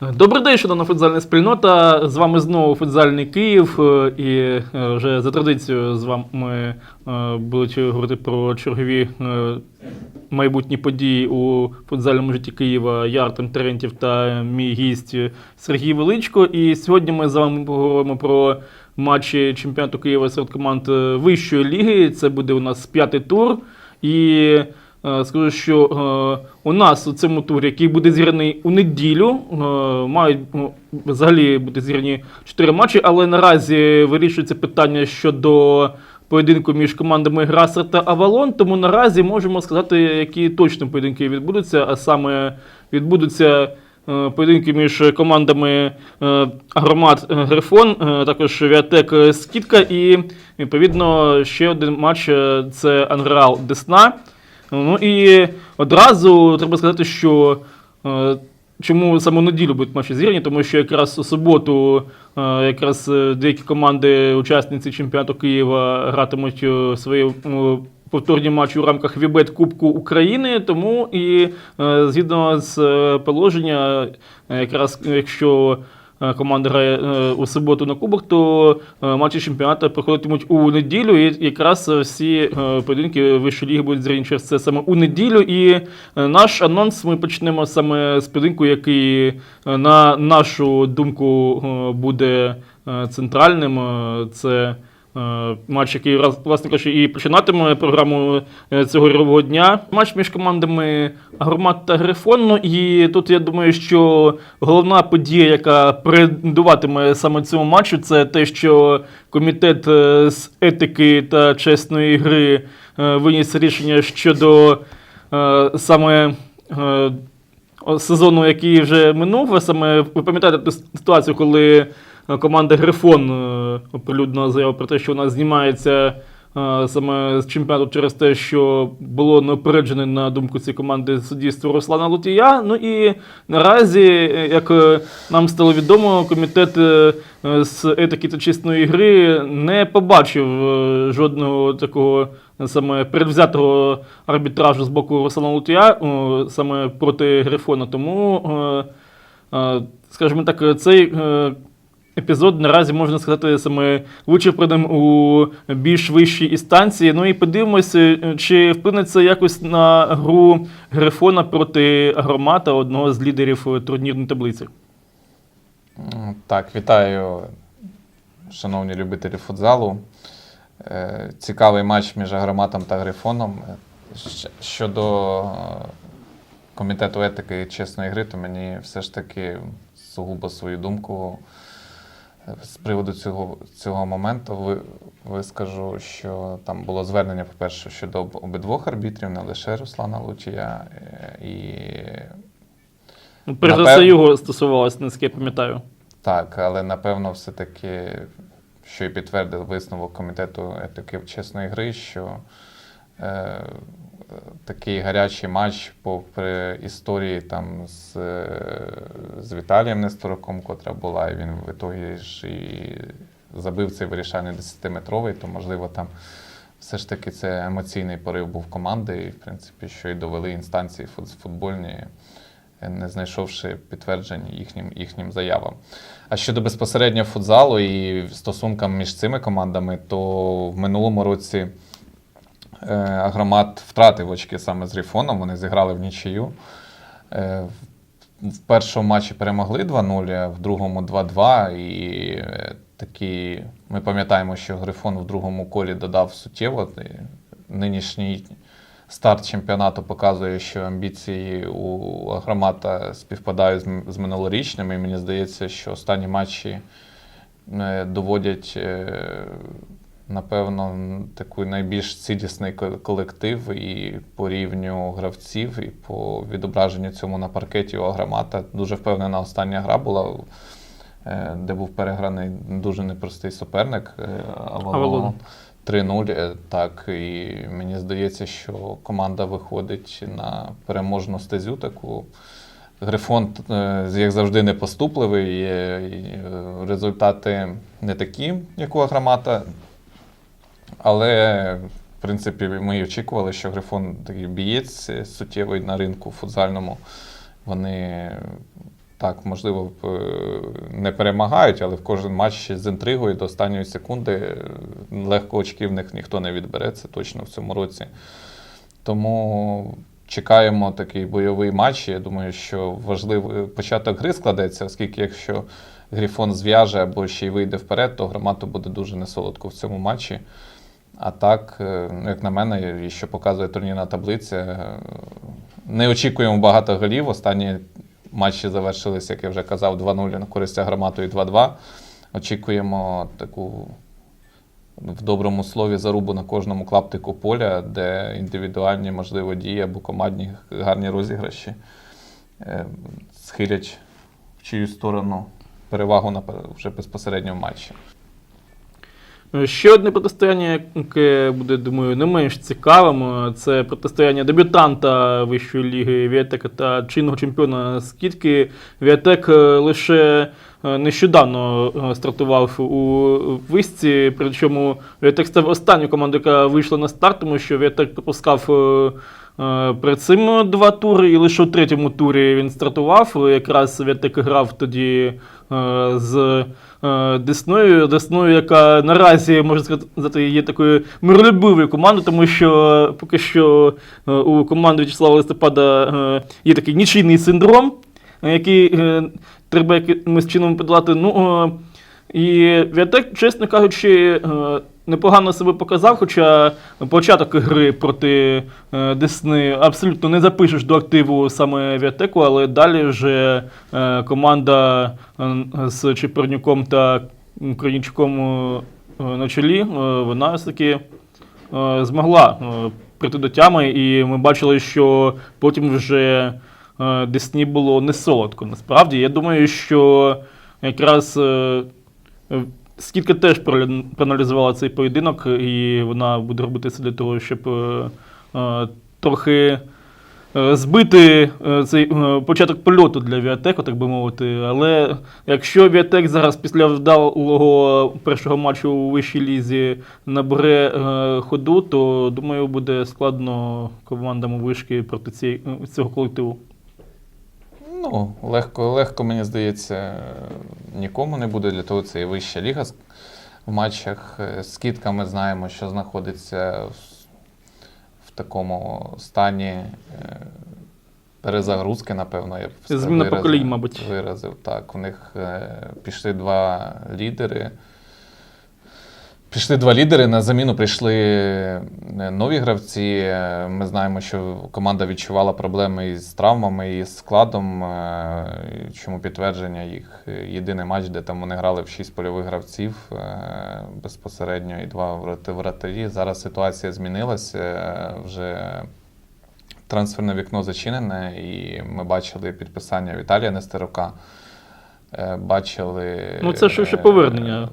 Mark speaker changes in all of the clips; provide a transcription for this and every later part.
Speaker 1: Добрий день, шановна футзальна спільнота. З вами знову футзальний Київ. е, І е, вже за традицією з вами е, будуть говорити про чергові майбутні події у футзальному житті Києва. Я Артем Терентів та мій гість Сергій Величко. І сьогодні ми з вами поговоримо про матчі чемпіонату Києва серед команд вищої ліги. Це буде у нас п'ятий тур. І Скажу, що е, у нас у цьому турі, який буде зіграний у неділю, е, мають ну, взагалі бути зіграні чотири матчі, але наразі вирішується питання щодо поєдинку між командами Грасер та Авалон. Тому наразі можемо сказати, які точно поєдинки відбудуться, а саме відбудуться. е, Поєдинки між командами е, Агромат е, Грифон, е, також Віатек е, Скітка і відповідно ще один матч е, це Анграл Десна. Ну і одразу треба сказати, що е, чому саме неділю будуть матчі зіграні, тому що якраз у суботу е, якраз е, деякі команди, учасниці чемпіонату Києва, гратимуть свої повторні матчі у рамках Вібет Кубку України. Тому і згідно з положення, якраз якщо команда грає е, у суботу на кубок, то е, матчі чемпіонату проходитимуть у неділю. І якраз е, всі е, поєдинки вищої ліги будуть через це саме у неділю. І е, наш анонс ми почнемо саме з поєдинку, який, е, на нашу думку, е, буде е, центральним. Е, Це е, матч, який власне кажучи, і починатиме програму е, цього дня. Матч між командами Агромат та Грифон. Ну і тут я думаю, що головна подія, яка передуватиме саме цьому матчу, це те, що комітет е, з етики та чесної гри е, виніс рішення щодо е, саме. е, Сезону, який вже минув, саме ви пам'ятаєте ту ситуацію, коли е, команда Грифон е, оприлюднила заяву про те, що вона знімається е, саме з чемпіонату через те, що було неопереджене, на думку цієї команди суддівство Руслана Лутія. Ну і наразі, е, як е, нам стало відомо, комітет е, е, з етики та чесної гри не побачив е, жодного такого е, саме передвзятого арбітражу з боку Руслана Лутія саме проти Грифона. Тому, е, е, скажімо так, цей е, епізод наразі можна сказати саме вичерпаним у більш вищій інстанції. Ну і подивимося, чи вплине це якось на гру Грифона проти Агромата, одного з лідерів турнірної таблиці.
Speaker 2: Так, вітаю, шановні любителі футзалу. Е, Цікавий матч між Агроматом та Грифоном. Е, Щодо е, комітету етики чесної гри, то мені все ж таки сугубо свою думку з приводу цього, цього моменту ви, вискажу, що там було звернення, по-перше, щодо обидвох арбітрів, не лише Руслана Лучія. е, І
Speaker 1: Ну, Перш за все його стосувалося, наскільки я пам'ятаю.
Speaker 2: Так, але напевно, все-таки, що і підтвердив висновок комітету етики чесної гри, що е, такий гарячий матч, попри історії там з, е, з Віталієм Нестороком, котра була, і він в ітогі ж і забив цей вирішальний 10-метровий, то можливо там. Все ж таки це емоційний порив був команди, і в принципі, що і довели інстанції футбольні, не знайшовши підтверджень їхнім, їхнім заявам. А щодо безпосередньо футзалу і стосункам між цими командами, то в минулому році Агромат втратив очки саме з Ріфоном, вони зіграли в нічию. Е, в- першому матчі перемогли 2-0, а в другому 2-2. І е, такі, ми пам'ятаємо, що Грифон в другому колі додав суттєво. Нинішній старт чемпіонату показує, що амбіції у Агромата співпадають з минулорічними. І мені здається, що останні матчі е, доводять, е, напевно, такий найбільш цілісний колектив і по рівню гравців, і по відображенню цьому на паркеті у Агромата. Дуже впевнена остання гра була, е, де був переграний дуже непростий суперник е,
Speaker 1: Авалон.
Speaker 2: Авалон. 3-0, е, так, і мені здається, що команда виходить на переможну стезю таку. Грифон, як завжди, не поступливий. Результати не такі, як у Агромата. Але, в принципі, ми і очікували, що Грифон такий бієць е, суттєвий на ринку футзальному. Вони так, можливо, е, не перемагають, але в кожен матч з інтригою до останньої секунди е, легко очків них ніхто не відбере, це точно в цьому році. Тому чекаємо такий бойовий матч. Я думаю, що важливий початок гри складеться, оскільки якщо Грифон зв'яже або ще й вийде вперед, то громаду буде дуже несолодко в цьому матчі. А так, е, ну, як на мене, і що показує турнірна таблиця, е, не очікуємо багато голів. Останні матчі завершилися, як я вже казав, 2-0 на користь громаду і 2-2. Очікуємо таку в доброму слові зарубу на кожному клаптику поля, де індивідуальні, можливо, дії або командні гарні розіграші е, схилять в чиюсь сторону перевагу на вже безпосередньо в матчі.
Speaker 1: Е, Ще одне протистояння, яке буде, думаю, не менш цікавим. е, Це протистояння дебютанта Вищої ліги Віатека та чинного чемпіона Скітки. Віатек е, лише нещодавно стартував у висці, причому Віатек став останньою командою, яка вийшла на старт, тому що Віатек пропускав. Перед цим два тури, і лише у третьому турі він стартував. Якраз Віатек грав тоді з е, Десною. Десною, яка наразі, можна сказати, є такою миролюбивою командою, тому що поки що е, у команди В'ячеслава Листопада е, є такий нічийний синдром, е, який е, треба якимось чином подолати. Ну, е, і Віатек, чесно кажучи, е, непогано себе показав, хоча початок гри проти е, Десни абсолютно не запишеш до активу саме Віатеку, але далі вже е, команда е, з Чепернюком та Корнічком е, на чолі, е, вона все-таки е, змогла е, прийти до тями, і ми бачили, що потім вже е, Десні було не солодко. Насправді, я думаю, що якраз е, Скільки теж проаналізувала цей поєдинок, і вона буде робити все для того, щоб е, е, трохи е, збити е, цей е, початок польоту для Віатеку, так би мовити. Але якщо Віатек зараз після вдалого першого матчу у вищій лізі набере е, ходу, то думаю, буде складно командам вишки проти цієї- цього колективу.
Speaker 2: Ну, легко, легко, мені здається, нікому не буде. Для того це і вища ліга в матчах. Е, Скидка ми знаємо, що знаходиться в, в такому стані е, перезагрузки, напевно. Я б
Speaker 1: Зміна поколінь, мабуть.
Speaker 2: Виразив. Так, у них е, пішли два лідери. Пішли два лідери. На заміну прийшли е, нові гравці. Е, Ми знаємо, що команда відчувала проблеми із травмами і з складом. е, Чому підтвердження їх єдиний матч, де там вони грали в шість польових гравців безпосередньо і два вратарі. Зараз ситуація змінилася. Вже трансферне вікно зачинене, і ми бачили підписання Віталія Нестерука. Бачили.
Speaker 1: Ну, це ж ще
Speaker 2: е,
Speaker 1: повернення,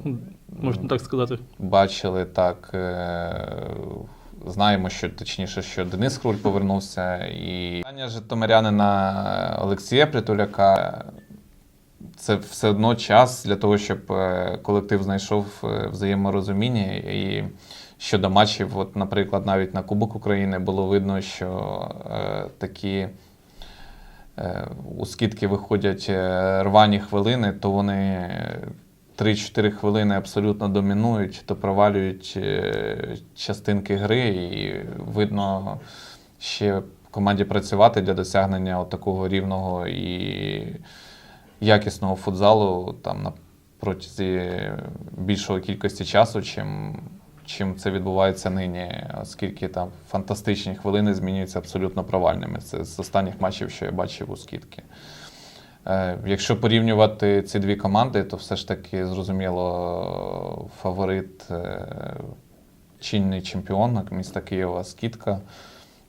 Speaker 1: можна так сказати.
Speaker 2: Бачили так. е, Знаємо, що точніше, що Денис Хруль повернувся. І питання житомирянина Олексія Притуляка. Це все одно час для того, щоб е, колектив знайшов е, взаєморозуміння. І щодо матчів, от, наприклад, навіть на Кубок України було видно, що е, такі е, у скидки виходять рвані хвилини, то вони 3-4 хвилини абсолютно домінують, то провалюють е, частинки гри, і видно ще команді працювати для досягнення от такого рівного і якісного футзалу там на протязі більшої кількості часу, чим, чим це відбувається нині, оскільки там фантастичні хвилини змінюються абсолютно провальними. Це з останніх матчів, що я бачив у скидки. Е, Якщо порівнювати ці дві команди, то все ж таки зрозуміло фаворит е, чинний чемпіон міста Києва Скидка.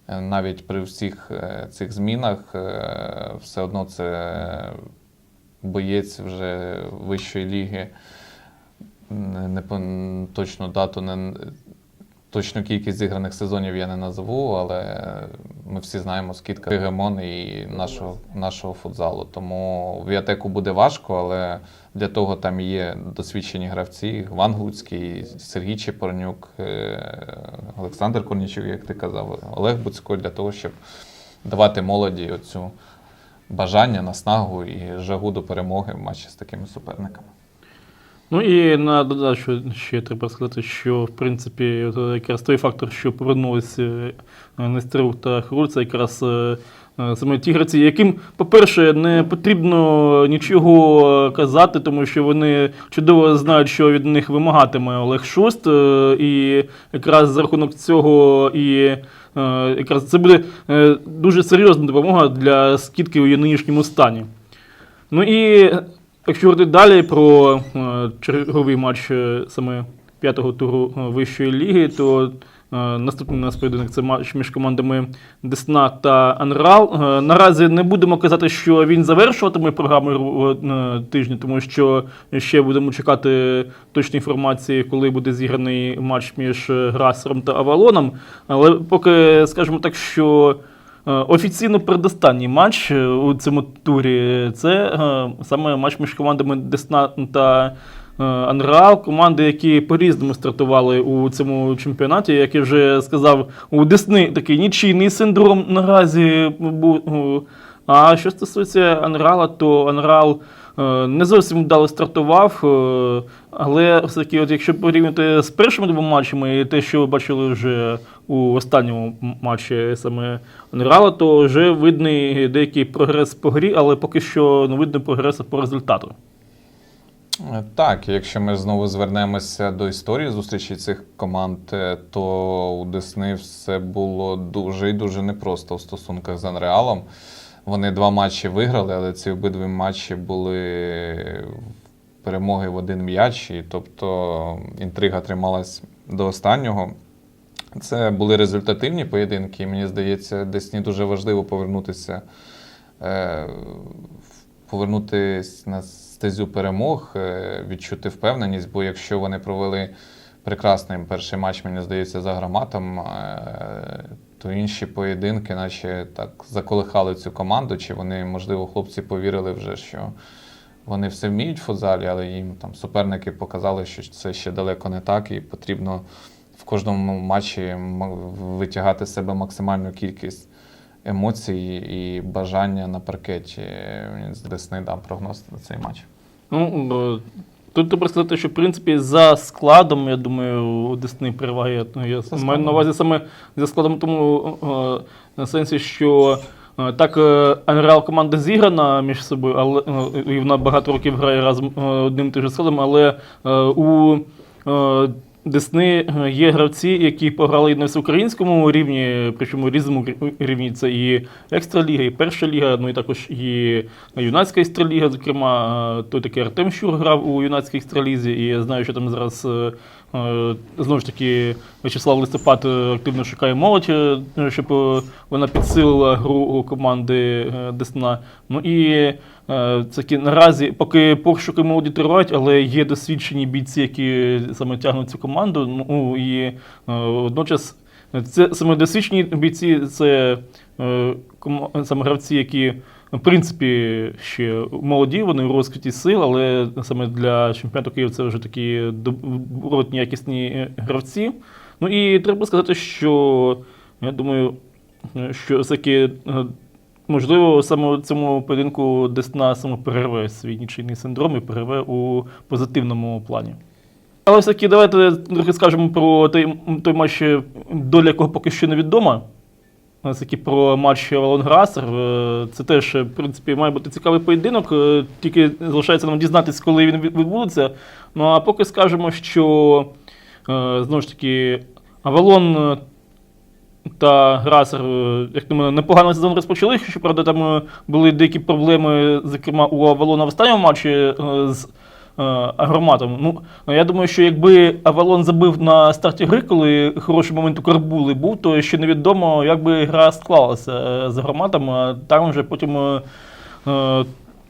Speaker 2: Е, Навіть при всіх цих змінах все одно це боєць вже вищої ліги. Не, точну дату, не, точну кількість зіграних сезонів я не назову, але ми всі знаємо скидка гегемон і нашого, нашого футзалу. Тому в Віатеку буде важко, але для того там є досвідчені гравці: Ван Гуцький, Сергій Чепорнюк, е, Олександр Корнічук, як ти казав, Олег Буцько, для того, щоб давати молоді оцю бажання, наснагу і жагу до перемоги в матчі з такими суперниками.
Speaker 1: Ну і на додачу ще треба сказати, що в принципі якраз той фактор, що повернулися е, Нестерук та Хруль, якраз е, е, саме ті гравці, яким, по-перше, не потрібно нічого казати, тому що вони чудово знають, що від них вимагатиме Олег Шуст, е, і якраз за рахунок цього і якраз це буде дуже серйозна допомога для скидки у нинішньому стані. Ну і якщо говорити далі про е, черговий матч е, саме п'ятого туру е, вищої ліги, то наступний у нас поєдинок це матч між командами Десна та Анрал. Наразі не будемо казати, що він завершуватиме програму тижня, тому що ще будемо чекати точної інформації, коли буде зіграний матч між Грасером та Авалоном. Але поки скажемо так, що. Е, Офіційно передостанній матч е, у цьому турі це е, саме матч між командами Десна та Анреал. Команди, які по-різному стартували у цьому чемпіонаті. Як я вже сказав, у Десни такий нічийний синдром наразі був. А що стосується Анреала, то Анреал е, не зовсім вдало стартував. Але все-таки, от якщо порівняти з першими двома матчами і те, що ви бачили вже у останньому матчі саме Анрала, то вже видний деякий прогрес по грі, але поки що не видно прогресу по результату.
Speaker 2: Е, Так, якщо ми знову звернемося до історії зустрічі цих команд, е, то у Десни все було дуже і дуже непросто в стосунках з Анреалом. Вони два матчі виграли, але ці обидві матчі були перемоги в один м'яч, і тобто інтрига трималась до останнього. Це були результативні поєдинки, мені здається, Десні дуже важливо повернутися е, повернутися на стезю перемог, е, відчути впевненість, бо якщо вони провели прекрасний перший матч, мені здається, за громатом, е, то інші поєдинки, наче так заколихали цю команду, чи вони, можливо, хлопці повірили вже, що вони все вміють в футзалі, але їм там суперники показали, що це ще далеко не так, і потрібно кожному матчі витягати з себе максимальну кількість емоцій і бажання на паркеті. Десни дам прогноз на цей матч.
Speaker 1: Ну, е, тут треба сказати, що в принципі за складом, я думаю, у Десни переваги. Ну, Я
Speaker 2: За
Speaker 1: маю на увазі саме за складом, тому е, на сенсі, що е, так е, Анреал команда зіграна між собою, але е, і вона багато років грає разом е, одним і тим же складом, але е, у е, Десни е, є гравці, які пограли і на всеукраїнському рівні, причому різному рі- рівні. Це і екстраліга, і перша ліга, ну і також і юнацька екстраліга. Зокрема, е, той такий Артем Щур грав у юнацькій екстралізі, і я знаю, що там зараз е, знову ж таки В'ячеслав Листопад активно шукає молодь, щоб вона підсилила гру команди Десна. Ну і е, це таки наразі, поки пошуки молоді тривають, але є досвідчені бійці, які саме тягнуть цю команду. Ну і е, водночас це саме досвідчені бійці, це е, саме гравці, які в принципі ще молоді, вони у розквіті сил, але саме для чемпіонату Києва це вже такі добротні, якісні е, гравці. Ну і треба сказати, що я думаю, е, що все-таки е, можливо саме цьому поєдинку Десна саме перерве свій нічийний синдром і перерве у позитивному плані. Але все-таки давайте трохи скажемо про той, той матч, е, доля якого поки що невідома. Все-таки про матч Авалонграсер. Е, Це теж, е, в принципі, має бути цікавий поєдинок. е, Тільки залишається нам дізнатися, коли він відбудеться. Ну а поки скажемо, що е, знову ж таки Авалон е, та Грасер, як на мене, непогано сезон розпочали. Щоправда, там е, були деякі проблеми, зокрема, у Авалона в останньому матчі е, з е, Агроматом. Ну, я думаю, що якби Авалон забив на старті гри, коли хороший момент у Карбули був, то ще невідомо, як би гра склалася з Агроматом. А там вже потім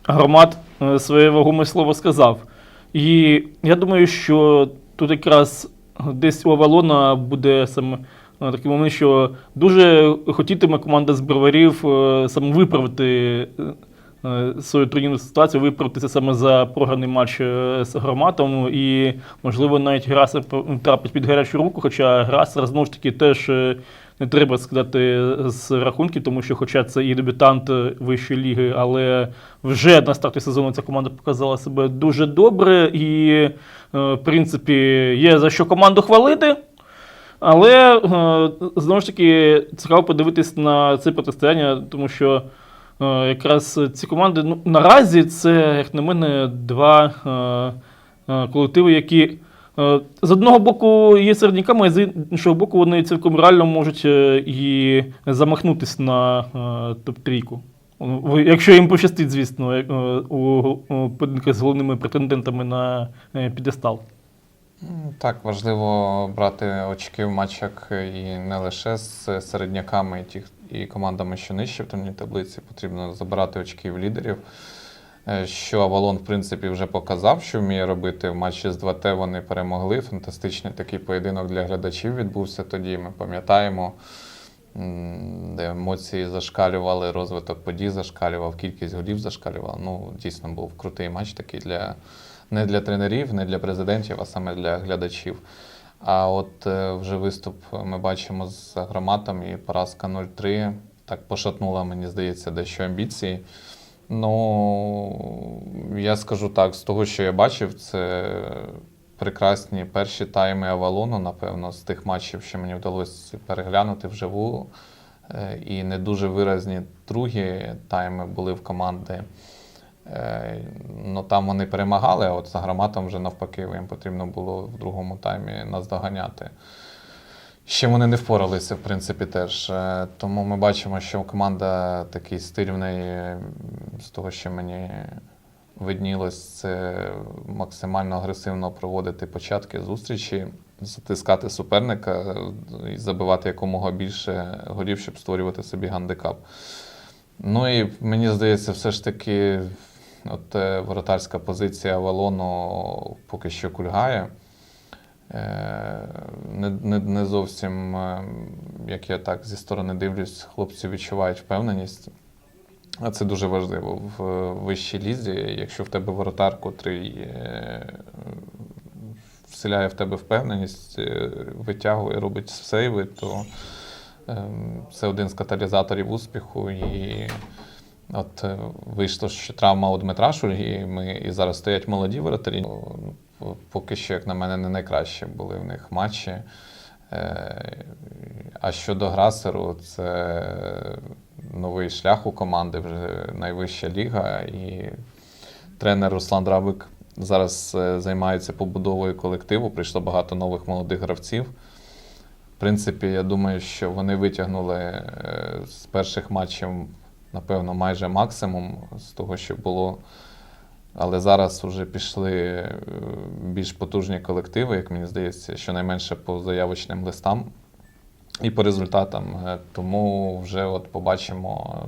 Speaker 1: Агромат е, своє вагоме слово сказав. І я думаю, що тут якраз десь у Авалона буде саме такий момент, що дуже хотітиме команда з броварів е, саме виправити е, е, свою турнірну ситуацію, виправитися саме за програний матч е, з громатом. І, можливо, навіть Грасер трапить під гарячу руку, хоча Грасер знову ж таки теж е, не треба скидати з рахунків, тому що, хоча це і дебютант е, вищої ліги, але вже на старті сезону ця команда показала себе дуже добре, і, е, в принципі, є за що команду хвалити. Але е, знову ж таки цікаво подивитись на це протистояння, тому що е, якраз ці команди ну, наразі це, як на мене, два е, колективи, які з одного боку є середняками, а з іншого боку, вони цілком реально можуть і замахнутись на топ-трійку. Якщо їм пощастить, звісно, у, поєдинках з головними претендентами на підестал.
Speaker 2: Так, важливо брати очки в матчах і не лише з середняками і, ті, і командами, що нижче в турнірній таблиці. Потрібно забирати очки в лідерів. Е, Що Авалон, в принципі, вже показав, що вміє робити в матчі з 2Т. Вони перемогли. Фантастичний такий поєдинок для глядачів відбувся тоді. Ми пам'ятаємо, де емоції зашкалювали, розвиток подій зашкалював, кількість голів зашкалювала. Ну, дійсно був крутий матч такий для не для тренерів, не для президентів, а саме для глядачів. А от е, вже виступ ми бачимо з агроматом і поразка 0-3 так пошатнула, мені здається, дещо амбіції. Ну, я скажу так, з того, що я бачив, це прекрасні перші тайми Авалону, напевно, з тих матчів, що мені вдалося переглянути вживу. Е, І не дуже виразні другі тайми були в команди. Е, Ну, там вони перемагали, а от з агроматом вже навпаки їм потрібно було в другому таймі нас доганяти. Ще вони не впоралися, в принципі, теж. Е, Тому ми бачимо, що команда такий стиль в неї, з того, що мені виднілось, це максимально агресивно проводити початки зустрічі, затискати суперника е, і забивати якомога більше голів, щоб створювати собі гандикап. Ну і мені здається, все ж таки, от е, воротарська позиція Авалону поки що кульгає. Е, Не, не, не зовсім, е, як я так зі сторони дивлюсь, хлопці відчувають впевненість. А це дуже важливо в вищій лізі. Якщо в тебе воротар, котрий вселяє в тебе впевненість, витягує, робить сейви, то ем, це один з каталізаторів успіху. І от е, вийшло, що травма у Дмитра Шульги, і ми і зараз стоять молоді воротарі. Ну, Поки що, як на мене, не найкраще були в них матчі. Е, А щодо Грасеру, це новий шлях у команди, вже найвища ліга. І тренер Руслан Драбик зараз е, займається побудовою колективу. Прийшло багато нових молодих гравців. В принципі, я думаю, що вони витягнули з перших матчів, напевно, майже максимум з того, що було. Але зараз вже пішли е, більш потужні колективи, як мені здається, щонайменше по заявочним листам і по результатам. Е, Тому вже от побачимо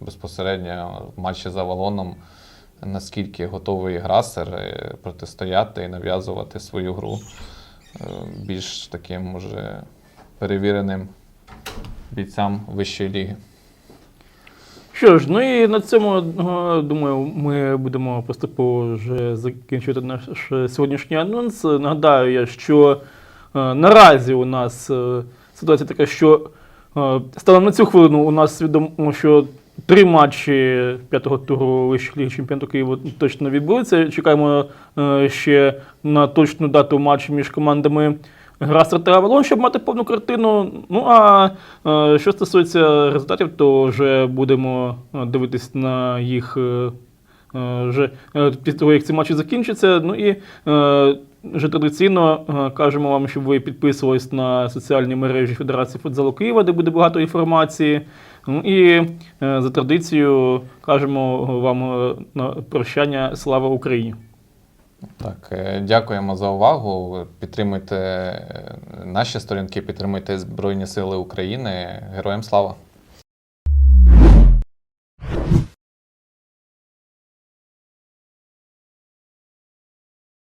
Speaker 2: безпосередньо в матчі з Авалоном, наскільки готовий грасер е, протистояти і нав'язувати свою гру більш таким уже перевіреним бійцям вищої ліги.
Speaker 1: Що ж, ну і на цьому, е, думаю, ми будемо поступово вже закінчувати наш сьогоднішній анонс. Нагадаю я, що е, наразі у нас е, ситуація така, що е, станом на цю хвилину у нас відомо, що три матчі п'ятого туру вищої ліги чемпіонату Києва точно відбудуться. Чекаємо ще на точну дату матчу між командами. Грасер та Авалон, щоб мати повну картину. Ну а е, що стосується результатів, то вже будемо е, дивитись на їх е, вже після того, як ці матчі закінчаться. Ну і вже традиційно кажемо вам, щоб ви підписувались на соціальні мережі Федерації футзалу Києва, де буде багато інформації. Ну і за традицією кажемо вам на прощання слава Україні.
Speaker 2: Так, е, дякуємо за увагу. Підтримуйте е, наші сторінки, підтримуйте Збройні Сили України. Героям слава!